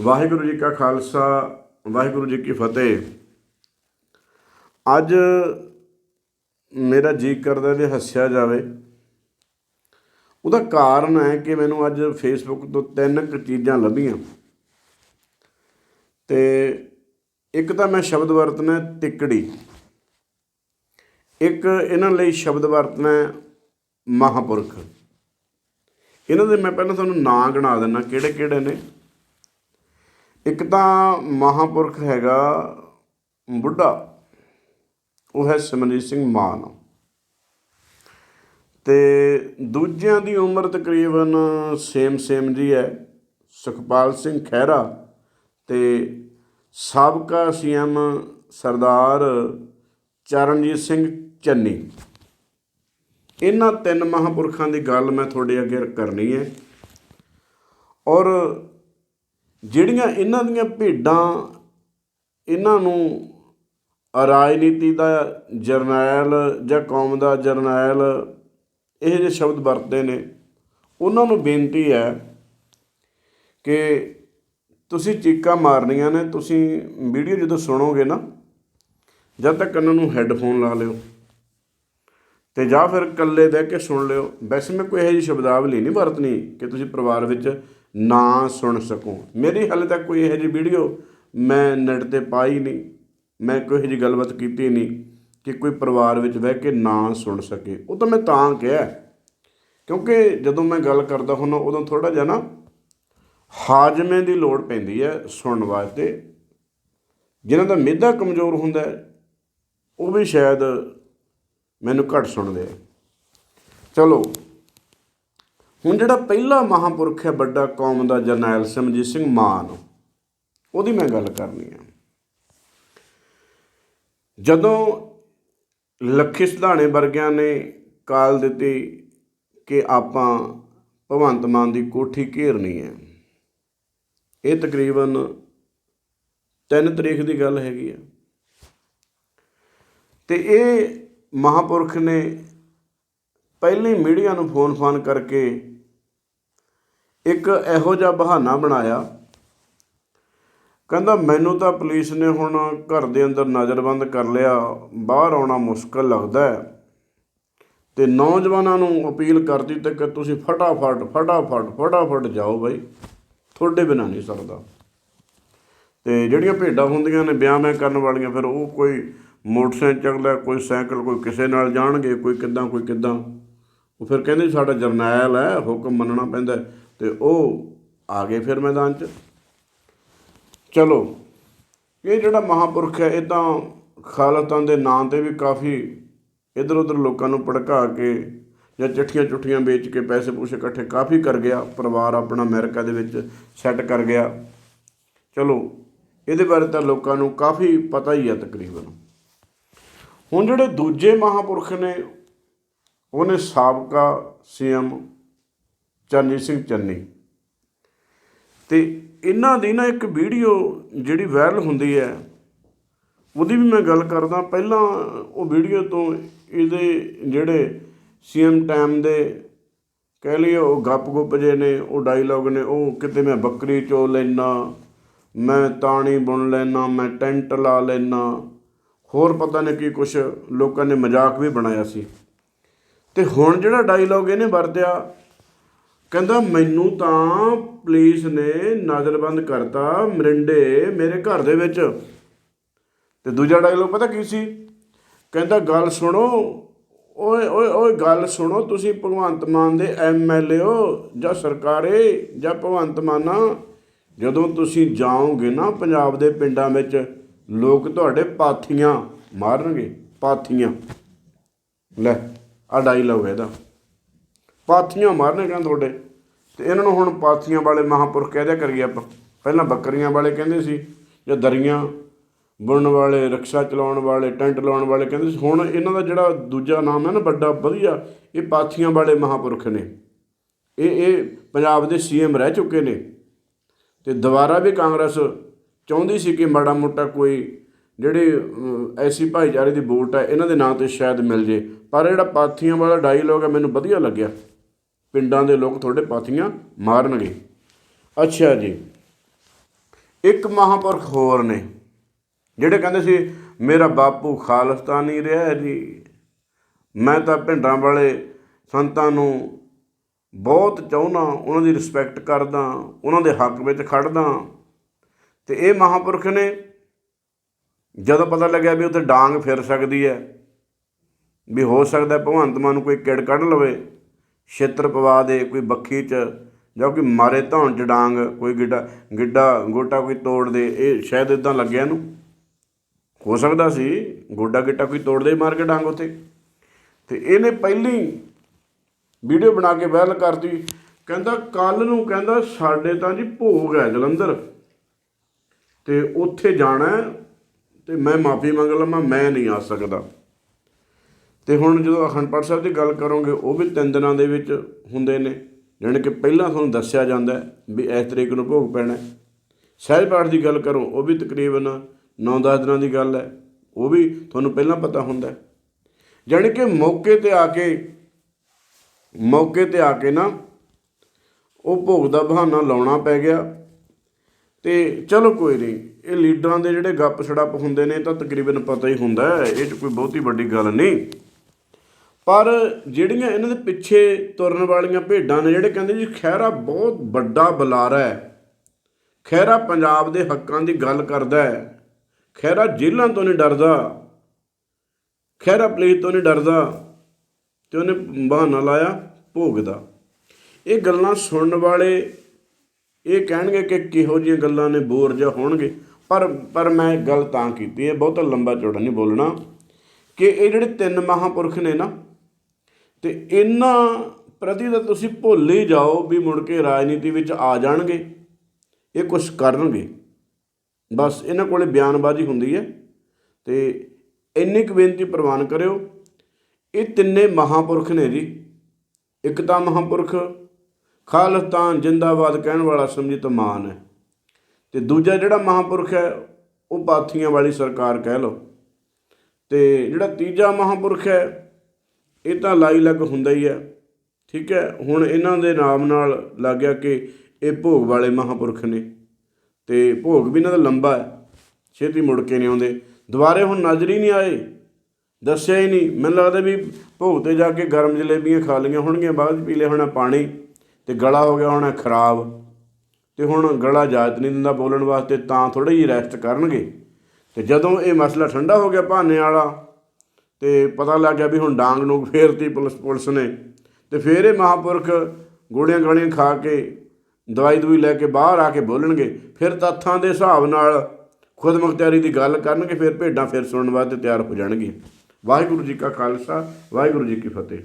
ਵਾਹਿਗੁਰੂ ਜੀ ਕਾ ਖਾਲਸਾ, ਵਾਹਿਗੁਰੂ ਜੀ ਕੀ ਫਤਿਹ। ਅੱਜ ਮੇਰਾ ਜੀ ਕਰਦਾ ਜੇ ਹੱਸਿਆ ਜਾਵੇ। ਉਹਦਾ ਕਾਰਨ ਹੈ ਕਿ ਮੈਨੂੰ ਅੱਜ ਫੇਸਬੁੱਕ ਤੋਂ ਤਿੰਨ ਕੁ ਚੀਜ਼ਾਂ ਲੱਭੀਆਂ। ਤੇ ਇੱਕ ਤਾਂ ਮੈਂ ਸ਼ਬਦ ਵਰਤਣਾ ਤਿੱਕੜੀ। ਇੱਕ ਇਹਨਾਂ ਲਈ ਸ਼ਬਦ ਵਰਤਣਾ ਹੈ ਮਹਾਪੁਰਖ। ਇਹਨਾਂ ਦੇ ਮੈਂ ਪਹਿਲਾਂ ਤੁਹਾਨੂੰ ਨਾਂ ਗਿਣਾ ਦਿੰਦਾ ਕਿਹੜੇ ਕਿਹੜੇ ਨੇ? ਇੱਕ ਤਾਂ ਮਹਾਂਪੁਰਖ ਹੈਗਾ ਬੁੱਢਾ, ਉਹ ਹੈ ਸਿਮਰਜੀਤ ਸਿੰਘ ਮਾਨ। ਤੇ ਦੂਜਿਆਂ ਦੀ ਉਮਰ ਤਕਰੀਬਨ ਸੇਮ ਸੇਮ ਜੀ ਹੈ, ਸੁਖਪਾਲ ਸਿੰਘ ਖਹਿਰਾ ਤੇ ਸਾਬਕਾ ਸੀਐਮ ਸਰਦਾਰ ਚਰਨਜੀਤ ਸਿੰਘ ਚੰਨੀ। ਇਹਨਾਂ ਤਿੰਨ ਮਹਾਂਪੁਰਖਾਂ ਦੀ ਗੱਲ ਮੈਂ ਤੁਹਾਡੇ ਅੱਗੇ ਕਰਨੀ ਹੈ ਔਰ ਜਿਹੜੀਆਂ ਇਹਨਾਂ ਦੀਆਂ ਭੇਡਾਂ ਇਹਨਾਂ ਨੂੰ ਰਾਜਨੀਤੀ ਦਾ ਜਰਨੈਲ ਜਾਂ ਕੌਮ ਦਾ ਜਰਨੈਲ ਇਹ ਜਿਹੇ ਸ਼ਬਦ ਵਰਤਦੇ ਨੇ, ਉਹਨਾਂ ਨੂੰ ਬੇਨਤੀ ਹੈ ਕਿ ਤੁਸੀਂ ਚੀਕਾਂ ਮਾਰਨੀਆਂ ਨੇ, ਤੁਸੀਂ ਵੀਡੀਓ ਜਦੋਂ ਸੁਣੋਗੇ ਨਾ, ਜਦ ਤੱਕ ਕੰਨਾਂ ਨੂੰ ਹੈੱਡਫੋਨ ਲਾ ਲਿਓ ਤੇ ਜਾਂ ਫਿਰ ਇਕੱਲੇ ਬਹਿ ਕੇ ਸੁਣ ਲਿਓ। ਵੈਸੇ ਮੈਂ ਕੋਈ ਇਹੋ ਜਿਹੀ ਸ਼ਬਦਾਵਲੀ ਨਹੀਂ ਵਰਤਣੀ ਕਿ ਤੁਸੀਂ ਪਰਿਵਾਰ ਵਿੱਚ ਨਾ ਸੁਣ ਸਕੋ। ਮੇਰੀ ਹਾਲੇ ਤੱਕ ਕੋਈ ਇਹੋ ਜਿਹੀ ਵੀਡੀਓ ਮੈਂ ਨੈਟ ਤੇ ਪਾਈ ਨਹੀਂ। ਮੈਂ ਕੋਈ ਇਹੋ ਜਿਹੀ ਗੱਲਬਾਤ ਕੀਤੀ ਨਹੀਂ ਕਿ ਕੋਈ ਪਰਿਵਾਰ ਵਿੱਚ ਬਹਿ ਕੇ ਨਾ ਸੁਣ ਸਕੇ। ਉਹ ਤਾਂ ਮੈਂ ਤਾਂ ਕਿਹਾ ਕਿਉਂਕਿ ਜਦੋਂ ਮੈਂ ਗੱਲ ਕਰਦਾ ਹੁੰਦਾ, ਉਦੋਂ ਥੋੜਾ ਜਿਹਾ ਨਾ ਹਾਜ਼ਮੇ ਦੀ ਲੋੜ ਪੈਂਦੀ ਹੈ ਸੁਣਨ ਵਾਸਤੇ। ਜਿਨ੍ਹਾਂ ਦਾ ਮਿਹਦਾ ਕਮਜ਼ੋਰ ਹੁੰਦਾ ਉਹ ਵੀ ਸ਼ਾਇਦ ਮੈਨੂੰ ਘੱਟ ਸੁਣਦੇ ਆ। ਚਲੋ। ਹੁਣ ਜਿਹੜਾ ਪਹਿਲਾ ਮਹਾਪੁਰਖ ਹੈ ਵੱਡਾ ਕੌਮ ਦਾ ਜਰਨੈਲ ਸਿਮਰਜੀਤ ਸਿੰਘ ਮਾਨ, ਉਹਦੀ ਮੈਂ ਗੱਲ ਕਰਨੀ ਆ। ਜਦੋਂ ਲੱਖੀ ਸਿਧਾਣੇ ਵਰਗਿਆਂ ਨੇ ਕਾਲ ਦਿੱਤੀ ਕਿ ਆਪਾਂ ਭਗਵੰਤ ਮਾਨ ਦੀ ਕੋਠੀ ਘੇਰਨੀ ਹੈ, ਇਹ ਤਕਰੀਬਨ 3 ਤਰੀਕ ਦੀ ਗੱਲ ਹੈਗੀ ਆ। ਤੇ ਇਹ ਮਹਾਪੁਰਖ ਨੇ ਪਹਿਲੀ ਮੀਡੀਆ ਨੂੰ ਫੋਨ ਫਾਨ ਕਰਕੇ ਇੱਕ ਇਹੋ ਜਿਹਾ ਬਹਾਨਾ ਬਣਾਇਆ। ਕਹਿੰਦਾ, ਮੈਨੂੰ ਤਾਂ ਪੁਲਿਸ ਨੇ ਹੁਣ ਘਰ ਦੇ ਅੰਦਰ ਨਜ਼ਰਬੰਦ ਕਰ ਲਿਆ। ਬਾਹਰ ਆਉਣਾ ਮੁਸ਼ਕਲ ਲੱਗਦਾ ਹੈ। ਤੇ ਨੌਜਵਾਨਾਂ ਨੂੰ ਅਪੀਲ ਕਰਦੀ ਤੇ ਕਿ ਤੁਸੀਂ ਫਟਾਫਟ ਫਟਾਫਟ ਫਟਾਫਟ ਜਾਓ ਬਾਈ। ਤੁਹਾਡੇ ਬਿਨਾ ਨਹੀਂ ਸਰਦਾ। ਤੇ ਜਿਹੜੀਆਂ ਭੇਡਾਂ ਹੁੰਦੀਆਂ ਨੇ, ਵਿਆਹ ਮੈਂ ਕਰਨ ਵਾਲੀਆਂ, ਫਿਰ ਉਹ ਕੋਈ ਮੋਟਰਸਾਈਕਲ ਚੱਲਦਾ ਕੋਈ ਸਾਈਕਲ, ਕੋਈ ਕਿਸੇ ਨਾਲ ਜਾਣਗੇ, ਕੋਈ ਕਿੱਦਾਂ ਕੋਈ ਕਿੱਦਾਂ। ਉਹ ਫਿਰ ਕਹਿੰਦੇ, ਸਾਡਾ ਜਰਨੈਲ ਹੈ, ਹੁਕਮ ਮੰਨਣਾ ਪੈਂਦਾ ਤੇ ਉਹ ਆ ਗਏ ਫਿਰ ਮੈਦਾਨ 'ਚ। ਚਲੋ, ਇਹ ਜਿਹੜਾ ਮਹਾਪੁਰਖ ਹੈ, ਇਹ ਤਾਂ ਖਾਲਤਾਂ ਦੇ ਨਾਂ ਤੇ ਵੀ ਕਾਫੀ ਇਧਰ ਉਧਰ ਲੋਕਾਂ ਨੂੰ ਭੜਕਾ ਕੇ ਜਾਂ ਚਿੱਠੀਆਂ ਚੁੱਠੀਆਂ ਵੇਚ ਕੇ ਪੈਸੇ ਪੂਸੇ ਇਕੱਠੇ ਕਾਫੀ ਕਰ ਗਿਆ। ਪਰਿਵਾਰ ਆਪਣਾ ਅਮਰੀਕਾ ਦੇ ਵਿੱਚ ਸੈੱਟ ਕਰ ਗਿਆ। ਚਲੋ, ਇਹਦੇ ਬਾਰੇ ਤਾਂ ਲੋਕਾਂ ਨੂੰ ਕਾਫੀ ਪਤਾ ਹੀ ਆ ਤਕਰੀਬਨ। ਹੁਣ ਜਿਹੜੇ ਦੂਜੇ ਮਹਾਪੁਰਖ ਨੇ, ਉਹਨੇ ਸਾਬਕਾ ਸੀਐਮ ਚਰਨਜੀਤ ਸਿੰਘ ਚੰਨੀ। ਤੇ ਇਹਨਾਂ ਦੀ ਨਾ ਇੱਕ ਵੀਡੀਓ ਜਿਹੜੀ ਵਾਇਰਲ ਹੁੰਦੀ ਹੈ, ਉਹਦੀ ਵੀ ਮੈਂ ਗੱਲ ਕਰਦਾ। ਪਹਿਲਾਂ ਉਹ ਵੀਡੀਓ ਤੋਂ ਇਹਦੇ ਜਿਹੜੇ ਸੀਐਮ ਟਾਈਮ ਦੇ ਕਹਿ ਲਈਏ ਉਹ ਗੱਪ ਗੁੱਪ ਜੇ ਨੇ, ਉਹ ਡਾਇਲੌਗ ਨੇ, ਉਹ ਕਿਤੇ ਮੈਂ ਬੱਕਰੀ ਚੋ ਲੈਣਾ ਮੈਂ ਤਾਣੀ ਬੁਣ ਲੈਣਾ ਮੈਂ ਟੈਂਟ ਲਾ ਲੈਣਾ ਹੋਰ ਪਤਾ ਨਹੀਂ ਕੀ ਕੁਛ ਲੋਕਾਂ ਨੇ ਮਜ਼ਾਕ ਵੀ ਬਣਾਇਆ ਸੀ। ਤੇ ਹੁਣ ਜਿਹੜਾ ਡਾਇਲੌਗ ਇਹਨੇ ਵਰਤਿਆ ਕਹਿੰਦਾ, ਮੈਨੂੰ ਤਾਂ ਪੁਲਿਸ ਨੇ ਨਜ਼ਰਬੰਦ ਕਰਤਾ ਮਰਿੰਡੇ ਮੇਰੇ ਘਰ ਦੇ ਵਿੱਚ। ਤੇ ਦੂਜਾ ਡਾਇਲੋਗ ਪਤਾ ਕੀ ਸੀ? ਕਹਿੰਦਾ, ਗੱਲ ਸੁਣੋ, ਓਏ ਓਏ ਓਏ, ਗੱਲ ਸੁਣੋ, ਤੁਸੀਂ ਭਗਵੰਤ ਮਾਨ ਦੇ ਐਮਐਲਏ ਹੋ ਜਾਂ ਸਰਕਾਰੇ ਜਾਂ ਭਗਵੰਤ ਮਾਨਾ। ਜਦੋਂ ਤੁਸੀਂ ਜਾਓਗੇ ਨਾ ਪੰਜਾਬ ਦੇ ਪਿੰਡਾਂ ਵਿੱਚ, ਲੋਕ ਤੁਹਾਡੇ ਪਾਥੀਆਂ ਮਾਰਨਗੇ, ਪਾਥੀਆਂ। ਲੈ ਆ ਡਾਇਲੌਗ ਇਹਦਾ। ਪਾਥੀਆਂ ਮਾਰਨੇ ਕਹਿੰਦੇ ਤੁਹਾਡੇ। ਤੇ ਇਹਨਾਂ ਨੂੰ ਹੁਣ ਪਾਥੀਆਂ ਵਾਲੇ ਮਹਾਪੁਰਖ ਕਹਿ ਕਰੀਏ ਆਪਾਂ। ਪਹਿਲਾਂ ਬੱਕਰੀਆਂ ਵਾਲੇ ਕਹਿੰਦੇ ਸੀ, ਜਾਂ ਦਰੀਆਂ ਬੁਣਨ ਵਾਲੇ, ਰਕਸ਼ਾ ਚਲਾਉਣ ਵਾਲੇ, ਟੈਂਟ ਲਾਉਣ ਵਾਲੇ ਕਹਿੰਦੇ ਸੀ। ਹੁਣ ਇਹਨਾਂ ਦਾ ਜਿਹੜਾ ਦੂਜਾ ਨਾਮ ਹੈ ਨਾ ਵੱਡਾ, ਵਧੀਆ, ਇਹ ਪਾਥੀਆਂ ਵਾਲੇ ਮਹਾਪੁਰਖ ਨੇ। ਇਹ ਇਹ ਪੰਜਾਬ ਦੇ ਸੀਐਮ ਰਹਿ ਚੁੱਕੇ ਨੇ। ਤੇ ਦੁਬਾਰਾ ਵੀ ਕਾਂਗਰਸ ਚਾਹੁੰਦੀ ਸੀ ਕਿ ਮਾੜਾ ਮੋਟਾ ਕੋਈ ਜਿਹੜੇ ਐਸੀ ਭਾਈਚਾਰੇ ਦੀ ਵੋਟ ਹੈ, ਇਹਨਾਂ ਦੇ ਨਾਂ ਤੇ ਸ਼ਾਇਦ ਮਿਲ ਜੇ। ਪਰ ਜਿਹੜਾ ਪਾਥੀਆਂ ਵਾਲਾ ਡਾਇਲੋਗ ਹੈ, ਮੈਨੂੰ ਵਧੀਆ ਲੱਗਿਆ। ਪਿੰਡਾਂ ਦੇ ਲੋਕ ਤੁਹਾਡੇ ਪਾਥੀਆਂ ਮਾਰਨਗੇ। ਅੱਛਾ ਜੀ। ਇੱਕ ਮਹਾਂਪੁਰਖ ਹੋਰ ਨੇ, ਜਿਹੜੇ ਕਹਿੰਦੇ ਸੀ, ਮੇਰਾ ਬਾਪੂ ਖਾਲਿਸਤਾਨੀ ਰਿਹਾ ਹੈ ਜੀ। ਮੈਂ ਤਾਂ ਪਿੰਡਾਂ ਵਾਲੇ ਸੰਤਾਂ ਨੂੰ ਬਹੁਤ ਚਾਹੁੰਦਾ, ਉਹਨਾਂ ਦੀ ਰਿਸਪੈਕਟ ਕਰਦਾ, ਉਹਨਾਂ ਦੇ ਹੱਕ ਵਿੱਚ ਖੜਦਾ। ਤੇ ਇਹ ਮਹਾਂਪੁਰਖ ਨੇ, ਜਦੋਂ ਪਤਾ ਲੱਗਿਆ ਵੀ ਉੱਥੇ ਡਾਂਗ ਫਿਰ ਸਕਦੀ ਹੈ, ਵੀ ਹੋ ਸਕਦਾ ਭਗਵੰਤ ਮਾਨ ਨੂੰ ਕੋਈ ਕਿੜ ਕੱਢ ਲਵੇ ਛੇਤਰ ਪਵਾ ਦੇ, ਕੋਈ ਬੱਖੀ 'ਚ ਜਾਂ ਕੋਈ ਮਾਰੇ ਧੌਣ 'ਚ ਡਾਂਗ, ਕੋਈ ਗਿੱਡਾ ਗਿੱਡਾ, ਗੋਟਾ ਕੋਈ ਤੋੜ ਦੇ, ਇਹ ਸ਼ਾਇਦ ਇਦਾਂ ਲੱਗਿਆ ਇਹਨੂੰ। ਹੋ ਸਕਦਾ ਸੀ ਗੋਡਾ ਗਿੱਟਾ ਕੋਈ ਤੋੜ ਦੇ, ਮਾਰ ਕੇ ਡਾਂਗ ਉੱਥੇ। ਤੇ ਇਹਨੇ ਪਹਿਲੀ ਵੀਡੀਓ ਬਣਾ ਕੇ ਵਾਇਰਲ ਕਰਤੀ। ਕਹਿੰਦਾ ਕੱਲ ਨੂੰ ਕਹਿੰਦਾ, ਸਾਡੇ ਤਾਂ ਜੀ ਭੋਗ ਹੈ ਜਲੰਧਰ। ਤੇ ਉੱਥੇ ਜਾਣਾ ਹੈ ਤੇ ਮੈਂ ਮਾਫੀ ਮੰਗ ਲਵਾਂ, ਮੈਂ ਨਹੀਂ ਆ ਸਕਦਾ। ਅਤੇ ਹੁਣ ਜਦੋਂ ਅਖੰਡ ਪਾਠ ਸਾਹਿਬ ਦੀ ਗੱਲ ਕਰੋਗੇ, ਉਹ ਵੀ ਤਿੰਨ ਦਿਨਾਂ ਦੇ ਵਿੱਚ ਹੁੰਦੇ ਨੇ। ਜਾਣੀ ਕਿ ਪਹਿਲਾਂ ਤੁਹਾਨੂੰ ਦੱਸਿਆ ਜਾਂਦਾ ਵੀ ਇਸ ਤਰੀਕ ਨੂੰ ਭੋਗ ਪੈਣਾ ਸਹਿਜ ਪਾਠ ਦੀ ਗੱਲ ਕਰੋ, ਉਹ ਵੀ ਤਕਰੀਬਨ 9-10 ਦਿਨਾਂ ਦੀ ਗੱਲ ਹੈ। ਉਹ ਵੀ ਤੁਹਾਨੂੰ ਪਹਿਲਾਂ ਪਤਾ ਹੁੰਦਾ ਜਾਣੀ ਕਿ ਮੌਕੇ ਤੇ ਆ ਕੇ, ਮੌਕੇ ਤੇ ਆ ਕੇ ਨਾ ਉਹ ਭੋਗ ਦਾ ਬਹਾਨਾ ਲਾਉਣਾ ਪੈ ਗਿਆ। ਤੇ ਚਲੋ ਕੋਈ ਨਹੀਂ, ਇਹ ਲੀਡਰਾਂ ਦੇ ਜਿਹੜੇ ਗੱਪ ਛੜੱਪ ਹੁੰਦੇ ਨੇ, ਇਹ ਤਾਂ ਤਕਰੀਬਨ ਪਤਾ ਹੀ ਹੁੰਦਾ ਇਹ 'ਚ ਕੋਈ ਬਹੁਤੀ ਵੱਡੀ ਗੱਲ ਨਹੀਂ। ਪਰ ਜਿਹੜੀਆਂ ਇਹਨਾਂ ਦੇ ਪਿੱਛੇ ਤੁਰਨ ਵਾਲੀਆਂ ਭੇਡਾਂ ਨੇ, ਜਿਹੜੇ ਕਹਿੰਦੇ ਜੀ ਖਹਿਰਾ ਬਹੁਤ ਵੱਡਾ ਬੁਲਾਰਾ ਹੈ, ਖਹਿਰਾ ਪੰਜਾਬ ਦੇ ਹੱਕਾਂ ਦੀ ਗੱਲ ਕਰਦਾ ਹੈ, ਖਹਿਰਾ ਜੇਲ੍ਹਾਂ ਤੋਂ ਨਹੀਂ ਡਰਦਾ, ਖਹਿਰਾ ਪੁਲਿਸ ਤੋਂ ਨਹੀਂ ਡਰਦਾ, ਤੇ ਉਹਨੇ ਬਹਾਨਾ ਲਾਇਆ ਭੋਗ ਦਾ ਇਹ ਗੱਲਾਂ ਸੁਣਨ ਵਾਲੇ ਇਹ ਕਹਿਣਗੇ ਕਿ ਕਿਹੋ ਜਿਹੀਆਂ ਗੱਲਾਂ ਨੇ, ਬੋਰ ਜਿਹਾ ਹੋਣਗੇ। ਪਰ ਪਰ ਮੈਂ ਗੱਲ ਤਾਂ ਕੀਤੀ ਹੈ, ਬਹੁਤਾ ਲੰਬਾ ਚੌੜਾ ਨਹੀਂ ਬੋਲਣਾ, ਕਿ ਇਹ ਜਿਹੜੇ ਤਿੰਨ ਮਹਾਂਪੁਰਖ ਨੇ ਨਾ ਤੇ ਇਹਨਾਂ ਪ੍ਰਤੀ ਤਾਂ ਤੁਸੀਂ ਭੁੱਲ ਹੀ ਜਾਓ ਵੀ ਮੁੜ ਕੇ ਰਾਜਨੀਤੀ ਵਿੱਚ ਆ ਜਾਣਗੇ, ਇਹ ਕੁਝ ਕਰਨਗੇ। ਬਸ ਇਹਨਾਂ ਕੋਲੇ ਬਿਆਨਬਾਜ਼ੀ ਹੁੰਦੀ ਹੈ ਤੇ ਇੰਨੀ ਕੁ ਬੇਨਤੀ ਪ੍ਰਵਾਨ ਕਰਿਓ। ਇਹ ਤਿੰਨੇ ਮਹਾਂਪੁਰਖ ਨੇ ਜੀ। ਇੱਕ ਤਾਂ ਮਹਾਂਪੁਰਖ ਖਾਲਸਤਾਨ ਜਿੰਦਾਬਾਦ ਕਹਿਣ ਵਾਲਾ ਸਮਝਿਤ ਮਾਨ ਹੈ। ਤੇ ਦੂਜਾ ਜਿਹੜਾ ਮਹਾਂਪੁਰਖ ਹੈ, ਉਹ ਪਾਥੀਆਂ ਵਾਲੀ ਸਰਕਾਰ ਕਹਿ ਲਓ। ਤੇ ਜਿਹੜਾ ਤੀਜਾ ਮਹਾਂਪੁਰਖ ਹੈ ਇਹ ਤਾਂ ਲਾਈ ਲੱਗ ਹੁੰਦਾ ਹੀ ਹੈ ਠੀਕ ਹੈ? ਹੁਣ ਇਹਨਾਂ ਦੇ ਨਾਮ ਨਾਲ ਲੱਗ ਗਿਆ ਕਿ ਇਹ ਭੋਗ ਵਾਲੇ ਮਹਾਂਪੁਰਖ ਨੇ। ਤੇ ਭੋਗ ਵੀ ਇਹਨਾਂ ਦਾ ਲੰਬਾ ਹੈ। ਛੇਤੀ ਮੁੜ ਕੇ ਨਹੀਂ ਆਉਂਦੇ। ਦੁਬਾਰੇ ਹੁਣ ਨਜ਼ਰ ਹੀ ਨਹੀਂ ਆਏ। ਦੱਸਿਆ ਹੀ ਨਹੀਂ। ਮੈਨੂੰ ਲੱਗਦਾ ਵੀ ਭੋਗ ਤੇ ਜਾ ਕੇ ਗਰਮ ਜਲੇਬੀਆਂ ਖਾ ਲਈਆਂ ਹੋਣਗੀਆਂ, ਬਾਅਦ 'ਚ ਪੀ ਲਿਆ ਹੋਣਾ ਪਾਣੀ ਤੇ ਗਲਾ ਹੋ ਗਿਆ ਹੋਣਾ ਖਰਾਬ। ਤੇ ਹੁਣ ਗਲਾ ਇਜਾਜ਼ਤ ਨਹੀਂ ਦਿੰਦਾ ਬੋਲਣ ਵਾਸਤੇ, ਤਾਂ ਥੋੜੀ ਜਿਹੀ ਰੈਸਟ ਕਰਨਗੇ। ਤੇ ਜਦੋਂ ਇਹ ਮਸਲਾ ਠੰਡਾ ਹੋ ਗਿਆ ਭਾਨੇ ਵਾਲਾ ਤੇ ਪਤਾ ਲੱਗ ਗਿਆ ਵੀ ਹੁਣ ਡਾਂਗ ਨੂੰ ਫੇਰਤੀ ਪੁਲਿਸ ਪੁਲਿਸ ਨੇ। ਤੇ ਫੇਰ ਇਹ ਮਹਾਂਪੁਰਖ ਗੋਲੀਆਂ ਗਾਲੀਆਂ ਖਾ ਕੇ, ਦਵਾਈ ਦਵਾਈ ਲੈ ਕੇ ਬਾਹਰ ਆ ਕੇ ਬੋਲਣਗੇ। ਫਿਰ ਤੱਥਾਂ ਦੇ ਹਿਸਾਬ ਨਾਲ ਖੁਦਮੁਖਤਿਆਰੀ ਦੀ ਗੱਲ ਕਰਨਗੇ, ਫਿਰ ਭੇਡਾਂ ਫਿਰ ਸੁਣਨ ਵਾਸਤੇ ਤਿਆਰ ਹੋ ਜਾਣਗੀਆਂ। ਵਾਹਿਗੁਰੂ ਜੀ ਕਾ ਖਾਲਸਾ, ਵਾਹਿਗੁਰੂ ਜੀ ਕੀ ਫਤਿਹ।